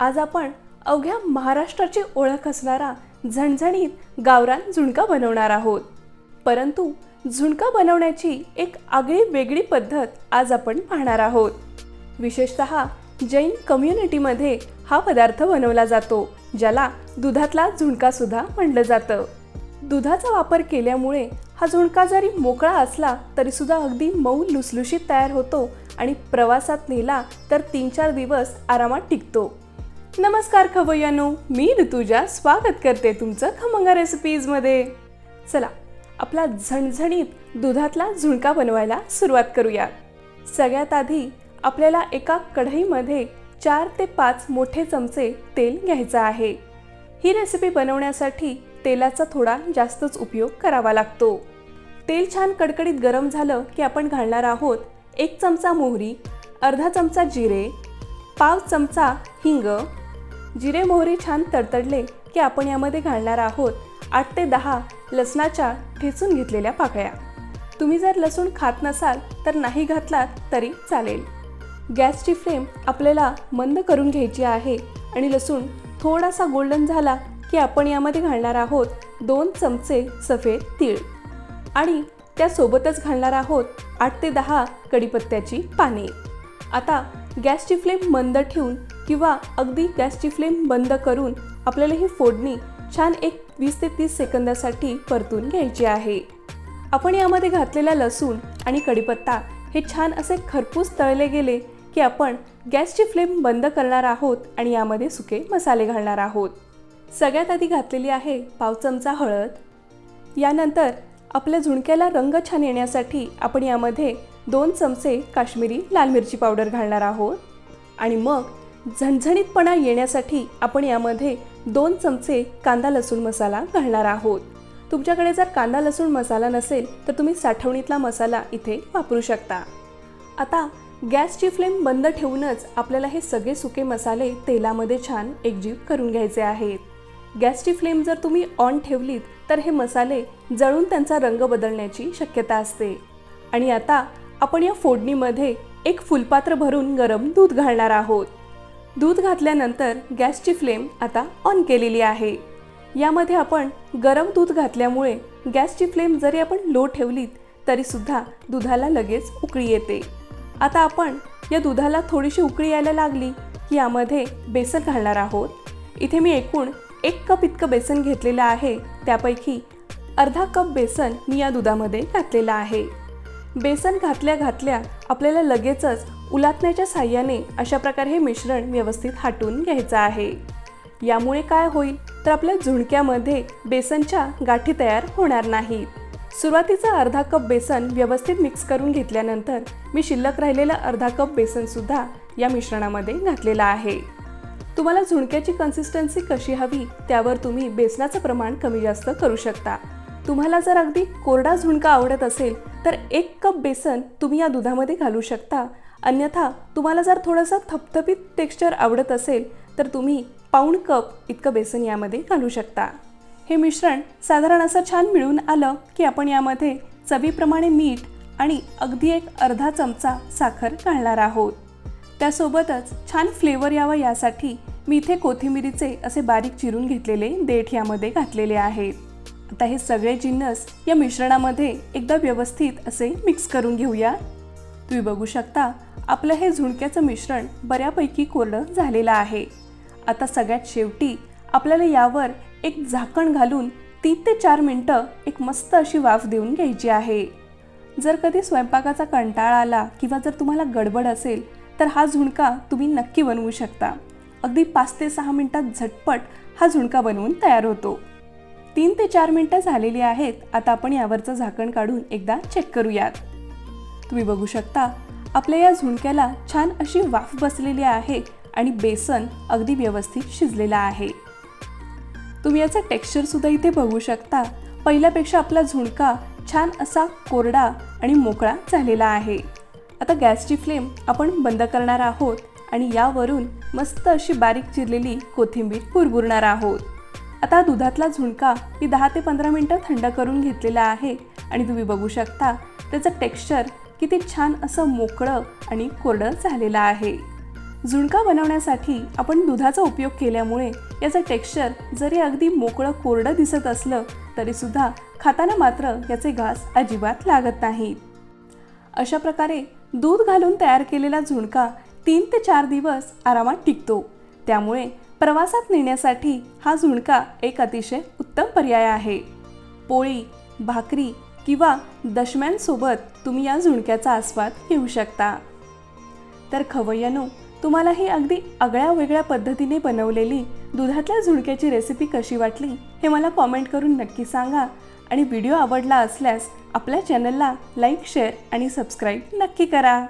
आज आपण अवघ्या महाराष्ट्राची ओळख असणारा झणझणीत गावरान झुणका बनवणार आहोत. परंतु झुणका बनवण्याची एक आगळी वेगळी पद्धत आज आपण पाहणार आहोत. विशेषत जैन कम्युनिटीमध्ये हा पदार्थ बनवला जातो ज्याला दुधातला झुणका सुद्धा म्हणलं जातं. दुधाचा वापर केल्यामुळे हा झुणका जरी मोकळा असला तरी सुद्धा अगदी मऊ लुसलुशीत तयार होतो आणि प्रवासात नेला तर तीन चार दिवस आरामात टिकतो. नमस्कार खवय्यानो मी ऋतुजा स्वागत करते तुमचं खमंगा रेसिपीजमध्ये चला आपला झणझणीत दुधातला झुणका बनवायला सुरुवात करूया. सगळ्यात आधी आपल्याला एका कढईमध्ये चार ते पाच मोठे चमचे तेल घ्यायचं आहे. ही रेसिपी बनवण्यासाठी तेलाचा थोडा जास्तच उपयोग करावा लागतो. तेल छान कडकडीत गरम झालं की आपण घालणार आहोत एक चमचा मोहरी अर्धा चमचा जिरे पाव चमचा हिंग जिरे मोहरी छान तडतडले की आपण यामध्ये घालणार आहोत आठ ते दहा लसणाच्या ठेचून घेतलेल्या पाकळ्या. तुम्ही जर लसूण खात नसाल तर नाही घातलात तरी चालेल. गॅसची फ्लेम आपल्याला मंद करून घ्यायची आहे आणि लसूण थोडासा गोल्डन झाला की आपण यामध्ये घालणार आहोत दोन चमचे सफेद तीळ. आणि त्यासोबतच घालणार आहोत आठ ते दहा कडीपत्त्याची पाने. आता गॅसची फ्लेम मंद ठेवून किंवा अगदी गॅसची फ्लेम बंद करून आपल्याला ही फोडणी छान एक वीस ते तीस सेकंदासाठी परतून घ्यायची आहे. आपण यामध्ये घातलेला लसूण आणि कढीपत्ता हे छान असे खरपूस तळले गेले की आपण गॅसची फ्लेम बंद करणार आहोत आणि यामध्ये सुके मसाले घालणार आहोत. सगळ्यात आधी घातलेली आहे पाव चमचा हळद. यानंतर आपल्या झुणक्याला रंग छान येण्यासाठी आपण यामध्ये दोन चमचे काश्मीरी लाल मिरची पावडर घालणार आहोत. आणि मग झणझणीतपणा येण्यासाठी आपण यामध्ये दोन चमचे कांदा लसूण मसाला घालणार आहोत. तुमच्याकडे जर कांदा लसूण मसाला नसेल तर तुम्ही साठवणीतला मसाला इथे वापरू शकता. आता गॅसची फ्लेम बंद ठेवूनच आपल्याला हे सगळे सुके मसाले तेलामध्ये छान एकजीव करून घ्यायचे आहेत. गॅसची फ्लेम जर तुम्ही ऑन ठेवलीत तर हे मसाले जळून त्यांचा रंग बदलण्याची शक्यता असते. आणि आता आपण या फोडणीमध्ये एक फुलपात्र भरून गरम दूध घालणार आहोत. दूध घातल्यानंतर गॅसची फ्लेम आता ऑन केलेली आहे. यामध्ये आपण गरम दूध घातल्यामुळे गॅसची फ्लेम जरी आपण लो ठेवलीत तरीसुद्धा दुधाला लगेच उकळी येते. आता आपण या दुधाला थोडीशी उकळी यायला लागली की यामध्ये बेसन घालणार आहोत. इथे मी एकूण एक कप इतकं बेसन घेतलेलं आहे. त्यापैकी अर्धा कप बेसन मी या दुधामध्ये घातलेलं आहे. बेसन घातल्या घातल्या आपल्याला लगेचच उलाटण्याच्या साह्याने अशा प्रकारे हे मिश्रण व्यवस्थित हाटून घ्यायचं आहे. यामुळे काय होईल? तर आपल्या झुणक्यामध्ये बेसनच्या गाठी तयार होणार नाहीत. सुरुवातीचा अर्धा कप बेसन व्यवस्थित मिक्स करून घेतल्यानंतर मी शिल्लक राहिलेला अर्धा कप बेसनसुद्धा या मिश्रणामध्ये घातलेला आहे. तुम्हाला झुणक्याची कन्सिस्टन्सी कशी हवी त्यावर तुम्ही बेसनाचं प्रमाण कमी जास्त करू शकता. तुम्हाला जर अगदी कोरडा झुणका आवडत असेल तर एक कप बेसन तुम्ही या दुधामध्ये घालू शकता. अन्यथा तुम्हाला जर थोडंसं थपथपीत टेक्स्चर आवडत असेल तर तुम्ही पाऊण कप इतकं बेसन यामध्ये घालू शकता. हे मिश्रण साधारण असं छान मिळून आलं की आपण यामध्ये चवीप्रमाणे मीठ आणि अगदी एक अर्धा चमचा साखर घालणार आहोत. त्यासोबतच छान फ्लेवर यावा यासाठी मी इथे कोथिंबिरीचे असे बारीक चिरून घेतलेले देठ यामध्ये घातलेले आहेत. आता हे सगळे जिन्नस या मिश्रणामध्ये एकदा व्यवस्थित असे मिक्स करून घेऊया. तुम्ही बघू शकता आपलं हे झुणक्याचं मिश्रण बऱ्यापैकी कोरडं झालेलं आहे. आता सगळ्यात शेवटी आपल्याला यावर एक झाकण घालून तीन ते चार मिनटं एक मस्त अशी वाफ देऊन घ्यायची आहे. जर कधी स्वयंपाकाचा कंटाळा आला किंवा जर तुम्हाला गडबड असेल तर हा झुणका तुम्ही नक्की बनवू शकता. अगदी पाच ते सहा मिनटात झटपट हा झुणका बनवून तयार होतो. तीन ते चार मिनटं झालेली आहेत. आता आपण यावरचं झाकण काढून एकदा चेक करूयात. तुम्ही बघू शकता आपल्या या झुणक्याला छान अशी वाफ बसलेली आहे आणि बेसन अगदी व्यवस्थित शिजलेलं आहे. तुम्ही याचं टेक्स्चरसुद्धा इथे बघू शकता. पहिल्यापेक्षा आपला झुणका छान असा कोरडा आणि मोकळा झालेला आहे. आता गॅसची फ्लेम आपण बंद करणार आहोत आणि यावरून मस्त अशी बारीक चिरलेली कोथिंबीर पुरबुरणार आहोत. आता दुधातला झुणका मी दहा ते पंधरा मिनटं थंड करून घेतलेला आहे आणि तुम्ही बघू शकता त्याचं टेक्स्चर किती छान असं मोकळं आणि कोरडं झालेलं आहे. झुणका बनवण्यासाठी आपण दुधाचा उपयोग केल्यामुळे याचं टेक्स्चर जरी अगदी मोकळं कोरडं दिसत असलं तरीसुद्धा खाताना मात्र याचे घास अजिबात लागत नाहीत. अशा प्रकारे दूध घालून तयार केलेला झुणका तीन ते चार दिवस आरामात टिकतो. त्यामुळे प्रवासात नेण्यासाठी हा झुणका एक अतिशय उत्तम पर्याय आहे. पोळी भाकरी किंवा दशम्यांसोबत तुम्ही या झुणक्याचा आस्वाद घेऊ शकता. तर खवय्यानो तुम्हाला ही अगदी आगळ्या वेगळ्या पद्धतीने बनवलेली दुधातल्या झुणक्याची रेसिपी कशी वाटली हे मला कॉमेंट करून नक्की सांगा आणि व्हिडिओ आवडला असल्यास आपल्या चॅनलला लाईक शेअर आणि सबस्क्राईब नक्की करा.